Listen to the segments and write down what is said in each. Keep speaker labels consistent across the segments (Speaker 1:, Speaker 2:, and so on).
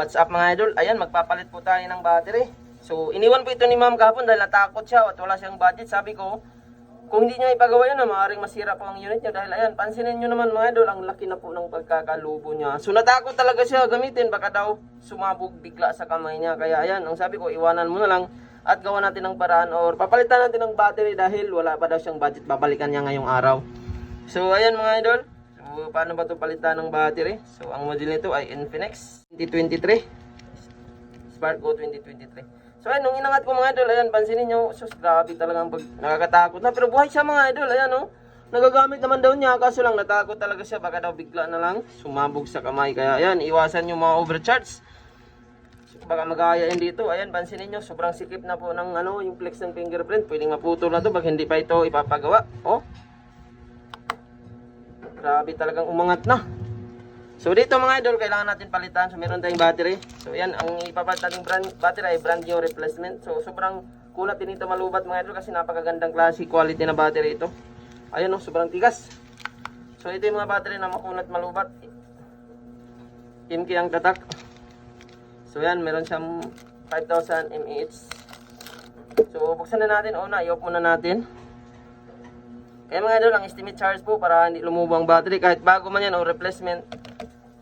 Speaker 1: what's up mga idol? Ayan, magpapalit po tayo ng battery. So, iniwan po ito ni ma'am kahapon dahil natakot siya at wala siyang budget. Sabi ko, kung hindi niya ipagawa yun, na maaaring masira po ang unit niya. Dahil ayan, pansinin nyo naman mga idol, ang laki na po ng pagkakalubo niya. So, natakot talaga siya gamitin. Baka daw sumabog bigla sa kamay niya. Kaya ayan, ang sabi ko, iwanan mo na lang at gawa natin ng paraan or papalitan natin ng battery dahil wala pa daw siyang budget. Babalikan niya ngayong araw. So, ayan mga idol. So, paano ba ito palitan ng battery? So, ang model nito ay Infinix 2023. Spark Go 2023. So, ayan, nung inangat ko mga idol, ayan, pansinin nyo, sus, grabe talagang pag nakakatakot na. Pero buhay siya mga idol, ayan, oh. Nagagamit naman daw niya, kaso lang natakot talaga siya. Baka daw bigla na lang sumabog sa kamay. Kaya, ayan, iwasan yung mga overcharge. Baka mag-aayain dito. Ayan, pansinin nyo, sobrang sikip na po ng ano, yung flex ng fingerprint. Pwedeng maputol na to, baka hindi pa ito ipapagawa. Oh, Grabe talagang umangat na. So dito mga idol, kailangan natin palitan. So meron tayong battery. So yan, ang ipapalit nating brand, battery ay brand new replacement. So sobrang kulat din ito malubat mga idol kasi napakagandang klase quality na battery ito. Ayan oh, sobrang tigas. So ito yung mga battery na makunat malubat. Imki ang tatak. So yan, meron siyang 5,000 mAh. So buksan na natin. Una, i-off muna natin. Kaya mga idol, ang estimate charge po para hindi lumubo ang battery kahit bago man yan o replacement.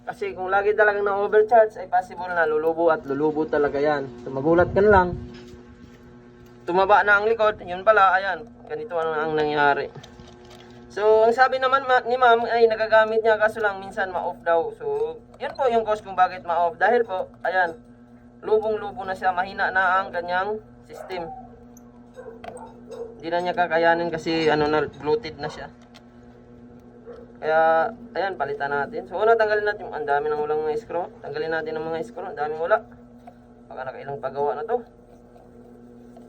Speaker 1: Kasi kung lagi talagang na-overcharge ay possible na lulubo at lulubo talaga yan. So magulat ka na lang. Tumaba na ang likod, yun pala, ayan, ganito ang nangyari. So, ang sabi naman ma- ni ma'am ay nagagamit niya kaso lang minsan ma-off daw. So, yun po yung cause kung bakit ma-off. Dahil po, ayan, lubong-lubo na siya, mahina na ang kanyang system. Hindi na niya kakayanin kasi ano na bloated na siya. Kaya ayan palitan natin. So una tanggalin natin yung ang dami ng ulang mga screw. Tanggalin natin ang mga screw, ang daming wala. Baka nakailang pagawa na to.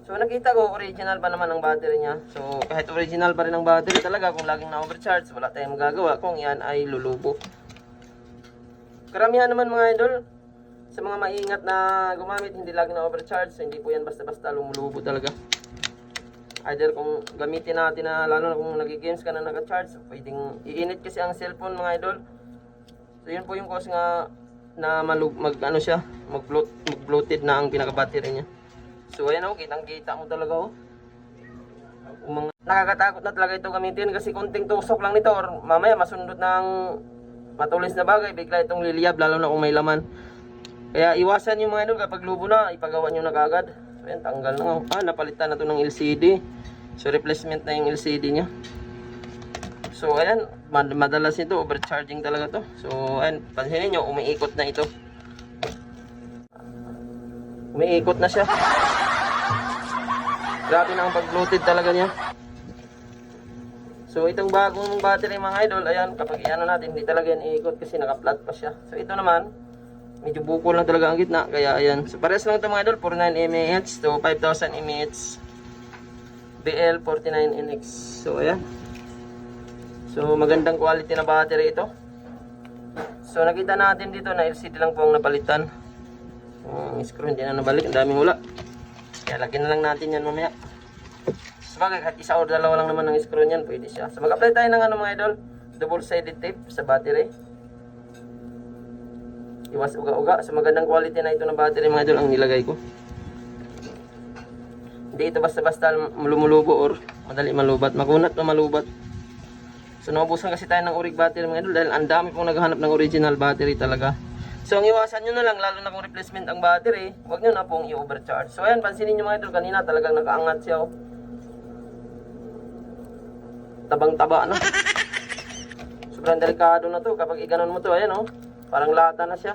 Speaker 1: So nakita ko original pa naman ang battery niya. So kahit original pa rin ang battery talaga kung laging na-overcharge, wala tayong magagawa kung yan ay lulubo. Karamihan naman mga idol, sa mga maingat na gumamit, hindi lagi na-overcharge, so hindi po yan basta-basta lumulubo talaga. Either kung gamitin natin na lalo na kung nag-games ka na naka-charge, pwedeng iinit kasi ang cellphone mga idol. So yun po yung cause nga na malug, mag ano siya, mag-bloat, mag-bloated na ang pinaka-battery niya. So ayan oh, kitang-kita mo talaga oh. Umang, nakakatakot na talaga ito gamitin kasi konting tusok lang nito or mamaya masundot ng matulis na bagay, bigla itong liliyab lalo na kung may laman. Kaya iwasan yung mga idol kapag lubo na, ipagawa nyo na kagad. So yan, tanggal na nga. Ah, napalitan na to ng LCD. So replacement na yung LCD niya. So ayan, mad- madalas ito, overcharging talaga to. So ayan, pansinin nyo, umiikot na ito. Umiikot na siya. Grabe na ang pag-bloated talaga niya. So itong bagong battery mga idol, ayan, kapag iano natin, hindi talaga yan iikot kasi naka-flat pa siya. So ito naman, medyo bukol lang talaga ang gitna, kaya ayan. So pares lang ito mga idol, 49 mAh to 5000 mAh. BL 49NX. So ayan. So magandang quality na battery ito. So nakita natin dito na LCD lang po ang napalitan. Ang screw hindi na nabalik, ang daming wala. Kaya lagyan na lang natin yan mamaya. Sabagay, kahit isa o dalawa lang naman ng screw niyan, pwede siya. So mag-apply tayo ng ano mga idol, double-sided tape sa battery. Iwas uga-uga. So magandang quality na ito ng battery mga idol ang nilagay ko. Hindi ito basta-basta lumulubo or madali malubat. Makunat na malubat. So naubusan kasi tayo ng uric battery mga idol dahil ang dami pong naghahanap ng original battery talaga. So ang iwasan nyo na lang, lalo na kung replacement ang battery, huwag nyo na pong i-overcharge. So ayan, pansinin nyo mga idol, kanina talagang nakaangat siya. Oh. Tabang-taba na. Sobrang delikado na to. Kapag iganon mo to, ayan oh. Parang lata na siya.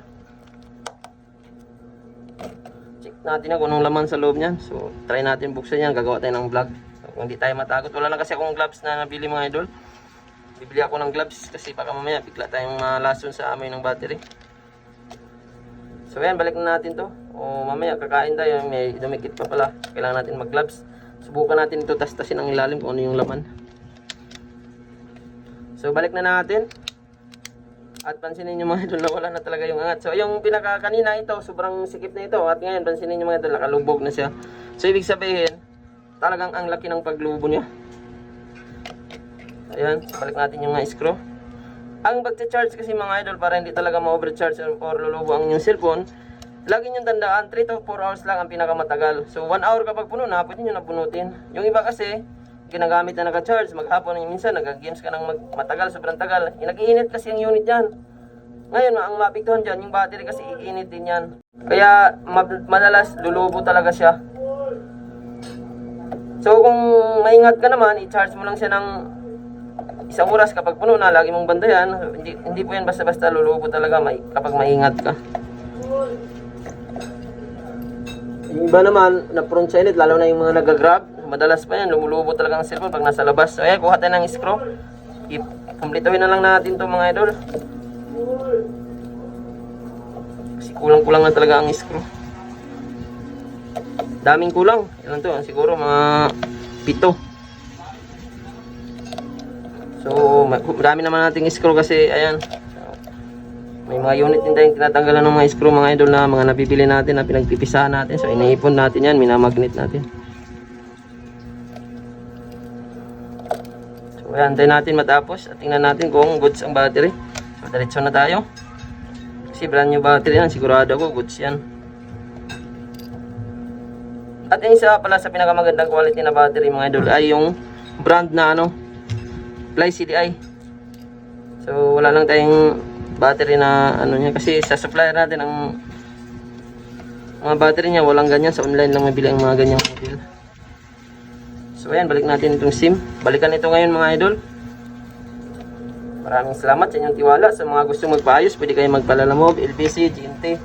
Speaker 1: Check natin na kung anong laman sa loob niyan. So, try natin buksan yan. Gagawa tayo ng vlog. So, kung hindi tayo matakot. Wala lang kasi akong gloves na nabili mga idol. Bibili ako ng gloves kasi baka mamaya bigla tayong malason sa amoy ng battery. So ayan, balik na natin to. O mamaya kakain tayo, may dumikit pa pala. Kailangan natin mag-gloves. Subukan natin ito tastasin ang ilalim kung ano yung laman. So balik na natin. At pansinin nyo mga idol na wala na talaga yung angat. So yung pinaka kanina ito, sobrang sikip na ito. At ngayon, pansinin nyo mga idol, nakalubog na siya. So ibig sabihin, talagang ang laki ng paglubo niya. Ayan, balik natin yung mga screw. Ang pagcha-charge kasi mga idol para hindi talaga ma-overcharge or, or lulubo ang inyong cellphone, Lagi nyo tandaan, 3 to 4 hours lang ang pinakamatagal. So, 1 hour kapag puno na, pwede nyo na. Yung iba kasi, ginagamit na naka-charge, maghapon minsan, nag-games ka ng matagal, sobrang tagal. Eh, nag-iinit kasi ang unit yan. Ngayon, ang mapiktuhan dyan, yung battery kasi iinit din yan. Kaya, ma- madalas, lulubo talaga siya. So, kung maingat ka naman, i-charge mo lang siya ng isang oras kapag puno na, lagi mong bandayan. Hindi, hindi po yan basta-basta lulubo talaga may, kapag maingat ka. Yung iba naman, na prone sa init, lalo na yung mga nagagrab, madalas pa yan, lumulubo talaga ang cellphone pag nasa labas. So, ayan, kuha tayo ng screw. I-completohin na lang natin to mga idol. Kasi kulang-kulang na talaga ang screw. Daming kulang. Ilan to? Siguro mga pito. So, ma- dami naman nating screw kasi, ayan. May mga unit din tayong tinatanggalan ng mga screw mga idol na mga nabibili natin na pinagpipisahan natin. So, iniipon natin yan, minamagnet natin. Antayin natin matapos at tingnan natin kung goods ang battery. So, diretso na tayo. Kasi brand new battery yan, sigurado ko goods yan. At yung isa pala sa pinakamagandang quality na battery mga idol ay yung brand na ano, Fly CDI. So wala lang tayong battery na ano niya kasi sa supplier natin ang mga battery niya walang ganyan sa online lang mabili ang mga ganyang model. So ayan, balik natin itong SIM. Balikan ito ngayon mga idol. Maraming salamat sa inyong tiwala. Sa mga gusto magpaayos, pwede kayo magpalalamove, LPC, GNT,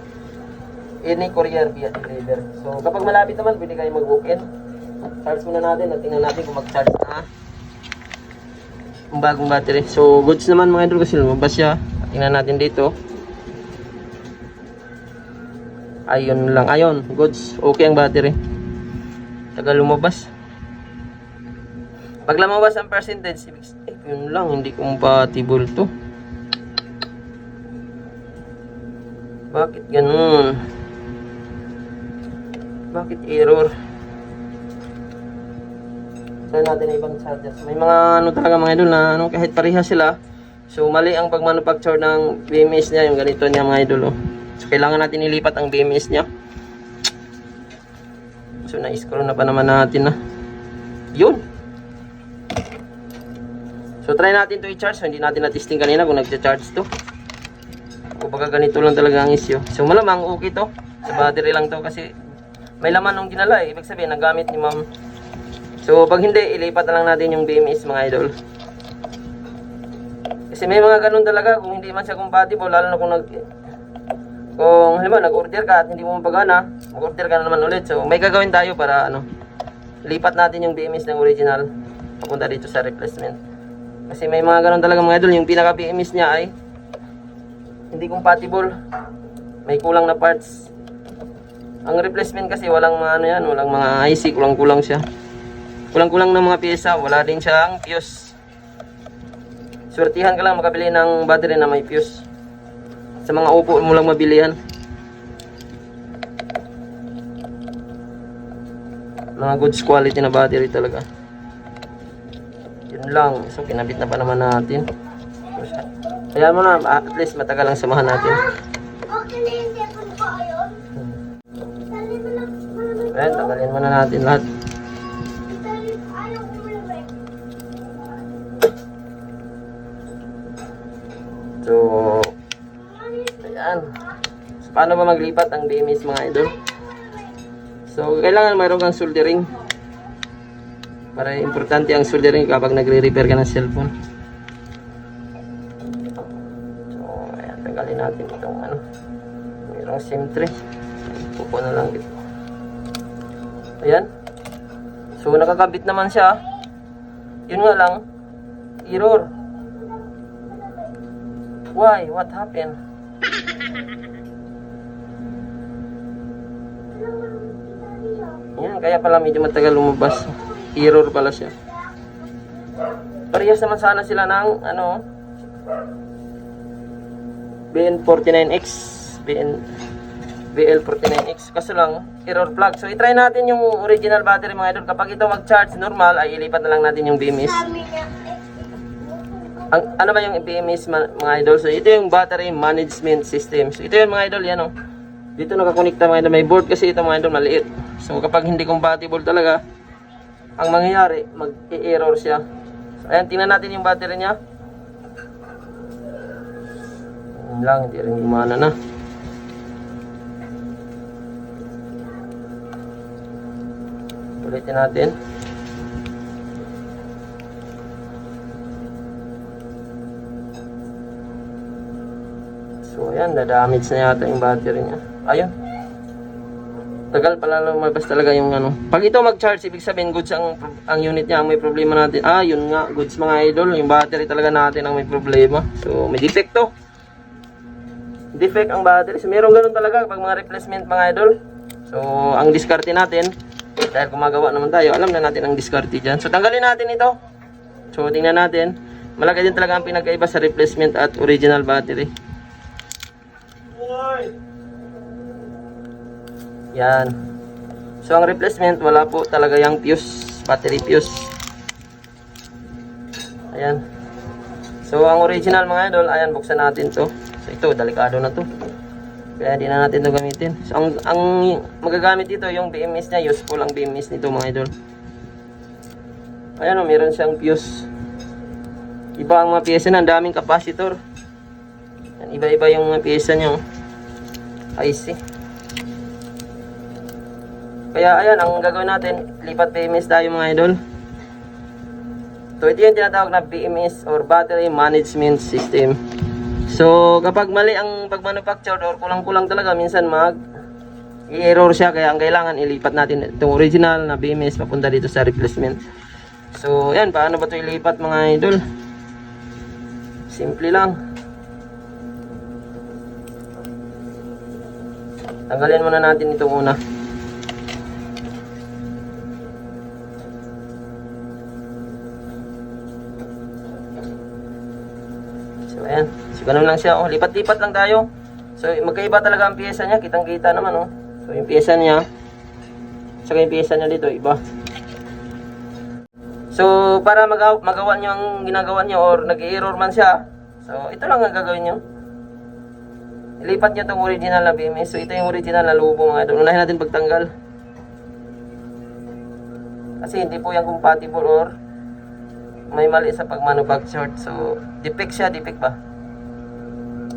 Speaker 1: any courier via deliver. So kapag malapit naman, pwede kayo mag-walk-in. Charge muna natin at tingnan natin kung mag-charge na ang bagong battery. So goods naman mga idol kasi lumabas siya. Tingnan natin dito. Ayun lang, ayun, goods. Okay ang battery. Tagal lumabas. Pag lumabas ang percentage, sabihin, yun lang, hindi compatible to. Bakit ganun? Bakit error? Try natin ang ibang chargers. May mga ano talaga mga idol na ano, kahit pareha sila. So mali ang pagmanufacture ng BMS niya, yung ganito niya mga idol. Oh. So kailangan natin ilipat ang BMS niya. So na-screw na pa naman natin na. Yun. So try natin to i-charge. So, hindi natin na-testing kanina kung nag-charge to. Kumbaga ganito lang talaga ang issue. So malamang okay to. Sa battery lang to kasi may laman nung ginala eh. Ibig sabihin nagamit ni ma'am. So pag hindi, ilipat na lang natin yung BMS mga idol. Kasi may mga ganun talaga kung hindi man siya compatible lalo na kung nag kung halimbawa nag-order ka at hindi mo mapagana, mag-order ka na naman ulit. So may gagawin tayo para ano, lipat natin yung BMS ng original papunta dito sa replacement. Kasi may mga ganun talaga mga idol, yung pinaka BMS niya ay hindi compatible. May kulang na parts. Ang replacement kasi walang mga ano yan, walang mga IC, kulang-kulang siya. Kulang-kulang ng mga pyesa, wala din siyang fuse. Swertihan ka lang makabili ng battery na may fuse. Sa mga upo mo lang mabili yan. Mga goods quality na battery talaga. Yun lang. So, kinabit na pa naman natin. Kaya mo na, at least matagal lang samahan natin.
Speaker 2: Okay na ko ayun.
Speaker 1: Ayan, tagalin muna natin lahat. So, ayan. So, paano ba maglipat ang BMS mga idol? So, kailangan mayroon kang soldering. Para importante ang soldering kapag nagre-repair ka ng cellphone. So, ayan, tanggalin natin itong ano. Mayroong SIM 3. Pupo na lang dito. Ayan. So, nakakabit naman siya. Yun nga lang, error. Why? What happened? Yan, kaya pala medyo matagal lumabas. Error pala siya. Parehas naman sana sila ng ano BN49X BN BL49X kasi lang error flag. So i-try natin yung original battery mga idol. Kapag ito mag-charge normal ay ilipat na lang natin yung BMS. Ang, ano ba yung BMS mga idol? So ito yung battery management system. So ito yung mga idol yan oh. Dito nakakonekta mga idol, may board kasi ito mga idol maliit. So kapag hindi compatible talaga, ang mangyayari, mag-error siya. So ayan, tingnan natin yung battery niya. Yun lang, hindi rin gumana na. Ulitin natin. So ayan, na-damage na yata yung battery niya. Ayun. Tagal pala lumabas talaga yung ano. Pag ito mag-charge, ibig sabihin goods ang, ang unit niya, ang may problema natin. Ah, yun nga, goods mga idol. Yung battery talaga natin ang may problema. So, may defecto. Defect ang battery. So, meron ganun talaga pag mga replacement mga idol. So, ang diskarte natin, dahil gumagawa naman tayo, alam na natin ang diskarte dyan. So, tanggalin natin ito. So, tingnan natin. Malaki din talaga ang pinagkaiba sa replacement at original battery. Yan. So, ang replacement, wala po talaga yung fuse, battery fuse. Ayan. So, ang original mga idol, ayan, buksan natin to. So, ito, delikado na to. Kaya di na natin to gamitin. So, ang, ang magagamit dito, yung BMS niya, useful ang BMS nito mga idol. Ayan o, meron siyang fuse. Iba ang mga pyesa na, ang daming capacitor. Iba-iba yung mga pyesa niya. oh. IC. Kaya ayan, ang gagawin natin, lipat BMS tayo mga idol. So ito yung tinatawag na BMS or Battery Management System. So kapag mali ang pag-manufacture or kulang-kulang talaga, minsan mag i-error siya kaya ang kailangan ilipat natin itong original na BMS papunta dito sa replacement. So ayan, paano ba ito ilipat mga idol? Simple lang. Tanggalin muna natin ito muna. Ganun lang siya. Oh, lipat-lipat lang tayo. So magkaiba talaga ang pyesa niya. Kitang-kita naman oh. So yung pyesa niya. Saka yung pyesa niya dito iba. So para magawa, magawa niyo ang ginagawa niyo or nag-error man siya. So ito lang ang gagawin niyo. Ilipat niyo itong original na BMS. So ito yung original na logo mga idol. Unahin natin pagtanggal. Kasi hindi po yan compatible or may mali sa pag-manufactured. So, defect siya, defect ba?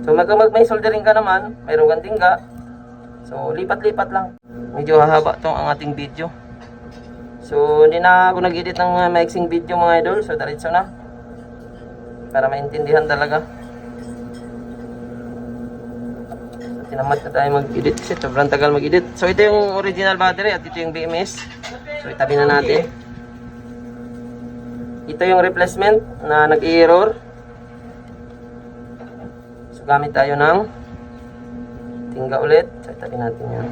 Speaker 1: So, mag, mag may soldering ka naman, mayroong kang tingga. So, lipat-lipat lang. Medyo hahaba tong ang ating video. So, hindi na ako nag-edit ng uh, maiksing video mga idol. So, diretso na. Para maintindihan talaga. So, tinamad na tayo mag-edit kasi sobrang tagal mag-edit. So, ito yung original battery at ito yung BMS. So, itabi na natin. Ito yung replacement na nag-error. So, gamit tayo ng tingga ulit. So, itabi natin yan.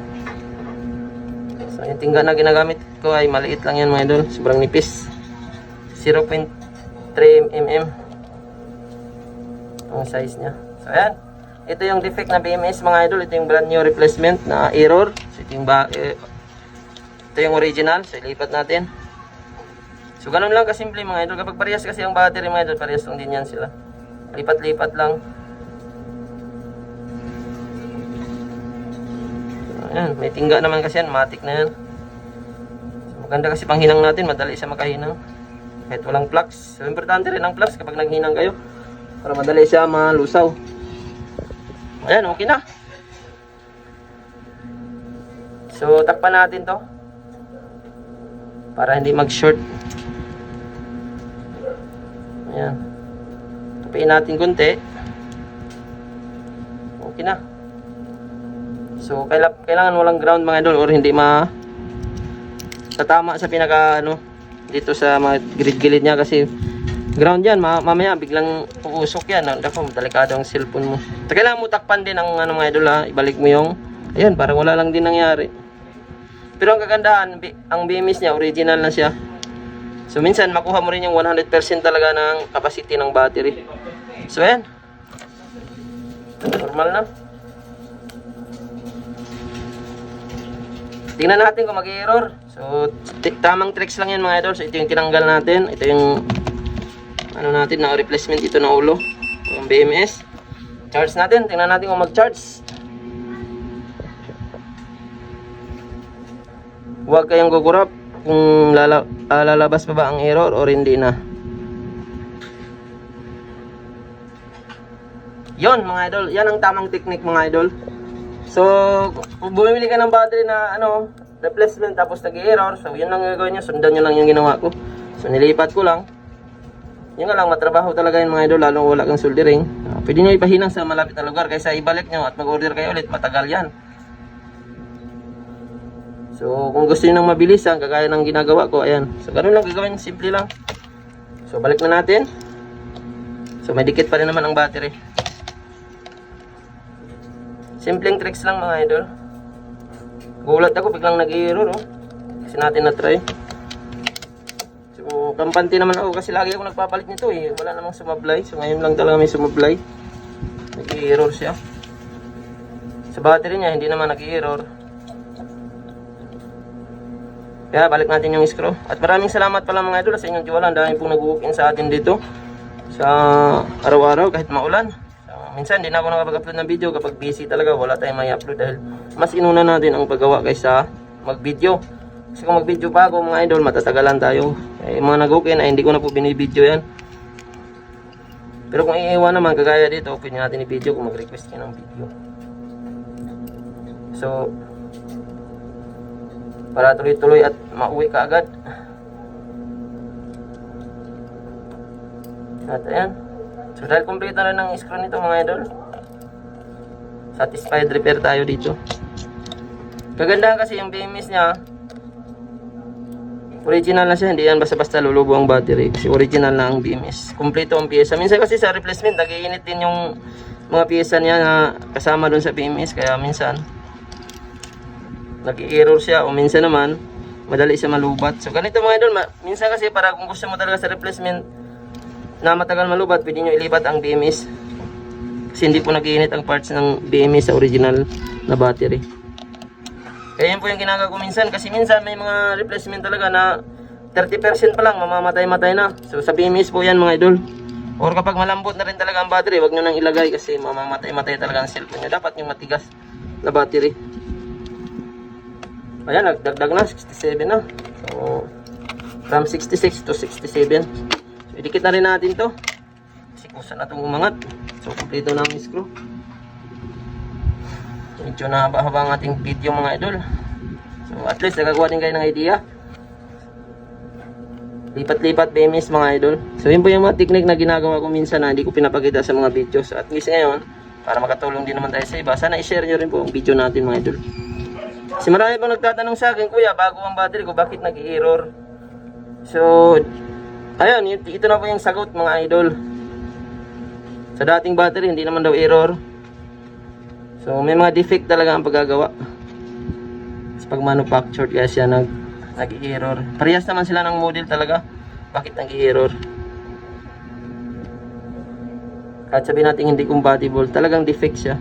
Speaker 1: So, yung tingga na ginagamit ko ay maliit lang yan mga idol. Sobrang nipis. 0.3 mm ang size niya. So, ayan. Ito yung defect na BMS mga idol. Ito yung brand new replacement na error. So, ito yung, ba eh, ito yung original. So, ilipat natin. So, ganun lang kasimple mga idol. Kapag parehas kasi ang battery mga idol, parehas lang din yan sila. Lipat-lipat lang. Ayan, may tingga naman kasi yan. Matic na yan. So, maganda kasi panghinang natin. Madali siya makahinang. Kahit walang flux. So, importante rin ang flux kapag naghinang kayo. Para madali siya malusaw. Ayan, okay na. So, takpan natin to. Para hindi mag-short. Ayan. Tupiin natin konti. Okay na. So, kaila- kailangan walang ground mga idol or hindi ma tatama sa pinaka ano dito sa mga gilid-gilid niya kasi ground yan, ma mamaya biglang uusok yan. Naku, delikado ang cellphone mo. So, kailangan mo takpan din ang ano mga idol ha. Ibalik mo yung, ayan, parang wala lang din nangyari. Pero ang kagandahan, ang BMS niya, original na siya. So minsan makuha mo rin yung 100% talaga ng capacity ng battery. So ayan. Normal na. Tingnan natin kung mag-error. So tamang tricks lang yan mga idol. So ito yung tinanggal natin. Ito yung ano natin na replacement ito na ulo. Yung BMS. Charge natin. Tingnan natin kung mag-charge. Huwag kayong gugurap kung lala, ah, lalabas pa ba ang error or hindi na. Yon mga idol, yan ang tamang technique mga idol. So, bumili ka ng battery na ano, replacement tapos nag-error, so yun lang gagawin nyo, sundan nyo lang yung ginawa ko. So, nilipat ko lang. Yun nga lang, matrabaho talaga yun mga idol, lalong wala kang soldering. Ah, pwede nyo ipahinang sa malapit na lugar kaysa ibalik nyo at mag-order kayo ulit, matagal yan. So, kung gusto nyo ng mabilisan, kagaya ng ginagawa ko, ayan. So, ganun lang gagawin, simple lang. So, balik na natin. So, may dikit pa rin naman ang battery. Simpleng tricks lang mga idol. Gulat ako, biglang nag-error, oh. Kasi natin na-try. So, kampante naman ako kasi lagi ako nagpapalit nito eh. Wala namang sumablay. So, ngayon lang talaga may sumablay. Nag-error siya. Sa battery niya, hindi naman nag-error. Kaya balik natin yung screw. At maraming salamat pala mga idol sa inyong tiwala. Ang dami pong nag-walk in sa atin dito. Sa araw-araw kahit maulan. Minsan hindi na ako nakapag-upload ng video kapag busy talaga. Wala tayong may upload dahil mas inuna natin ang paggawa kaysa mag-video. Kasi kung mag-video pa ako mga idol, matatagalan tayo. Eh, mga nag-walk in ay hindi ko na po binibideo yan. Pero kung iiwan naman, kagaya dito, pwede natin i-video kung mag-request kayo ng video. So, para tuloy-tuloy at mauwi ka agad. At ayan. So dahil kompleto na ng screw nito mga idol. Satisfied repair tayo dito. Kagandahan kasi yung BMS niya. Original na siya, hindi yan basta-basta lulubo ang battery kasi original na ang BMS. Kompleto ang pyesa. Minsan kasi sa replacement, nagiinit din yung mga pyesa niya na kasama doon sa BMS kaya minsan nag-error siya o minsan naman madali siya malubat. So ganito mga idol, minsan kasi para kung gusto mo talaga sa replacement na matagal malubat, pwede nyo ilipat ang BMS. Kasi hindi po nag-iinit ang parts ng BMS sa original na battery. Kaya yun po yung ginagawa ko minsan kasi minsan may mga replacement talaga na 30% pa lang mamamatay-matay na. So sa BMS po yan mga idol. Or kapag malambot na rin talaga ang battery, wag nyo nang ilagay kasi mamamatay-matay talaga ang cellphone nyo. Dapat yung matigas na battery. Ayan, nagdagdag na, 67 na. So, from 66 to 67. So, idikit na rin natin to. Kasi kusa na itong umangat. So, kompleto na ang screw. Medyo nahaba-haba ang ating video mga idol. So, at least nagagawa din kayo ng idea. Lipat-lipat BMS mga idol. So, yun po yung mga technique na ginagawa ko minsan na hindi ko pinapakita sa mga videos. At least ngayon, para makatulong din naman tayo sa iba, sana i-share nyo rin po ang video natin mga idol. Kasi marami pang nagtatanong sa akin, Kuya, bago ang battery ko, bakit nag-error? So, ayun, yun- ito na po yung sagot mga idol. Sa dating battery, hindi naman daw error. So, may mga defect talaga ang paggagawa. Kasi pag manufactured kaya siya nag, nag-error. Parehas naman sila ng model talaga. Bakit nag-error? Kahit sabihin natin hindi compatible, talagang defect siya.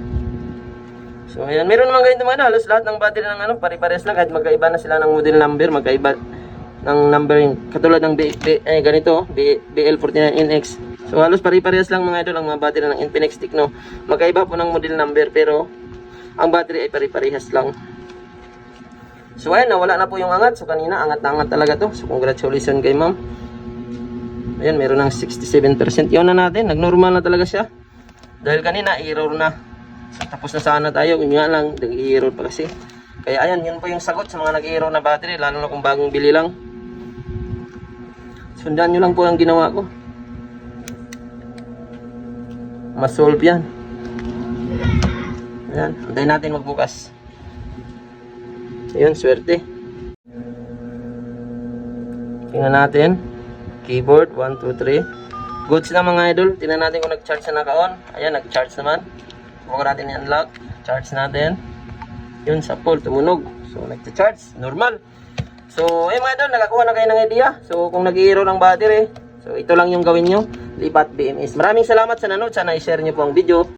Speaker 1: So ayan, meron naman ganito mga halos lahat ng battery ng ano, pare-pares lang kahit magkaiba na sila ng model number, magkaiba ng numbering. Katulad ng B, B, eh, ganito, B, BL49NX. So halos pare-parehas lang mga idol ang mga battery ng Infinix Techno. Magkaiba po ng model number pero ang battery ay pare-parehas lang. So ayan, nawala na po yung angat. So kanina, angat na angat talaga to. So congratulations kay ma'am. Ayan, meron ng 67%. Yun na natin, nagnormal na talaga siya. Dahil kanina, error na. So, tapos na sana tayo, yun nga lang, nag-error pa kasi. Kaya ayan, yun po yung sagot sa mga nag-error na battery, lalo na kung bagong bili lang. Sundan nyo lang po ang ginawa ko. Masolve yan. Ayan, antayin natin magbukas. Ayun, swerte. Tingnan natin. Keyboard, 1, 2, 3. Goods na mga idol. Tingnan natin kung nag-charge na naka-on. Ayan, nag-charge naman. Subukan natin i-unlock. Charge natin. Yun, sa pole, tumunog. So, nag-charge. Normal. So, ayun mga idol, nakakuha na kayo ng idea. So, kung nag-i-error ang battery, so ito lang yung gawin nyo. Lipat BMS. Maraming salamat sa nanood. Sana i-share nyo po ang video.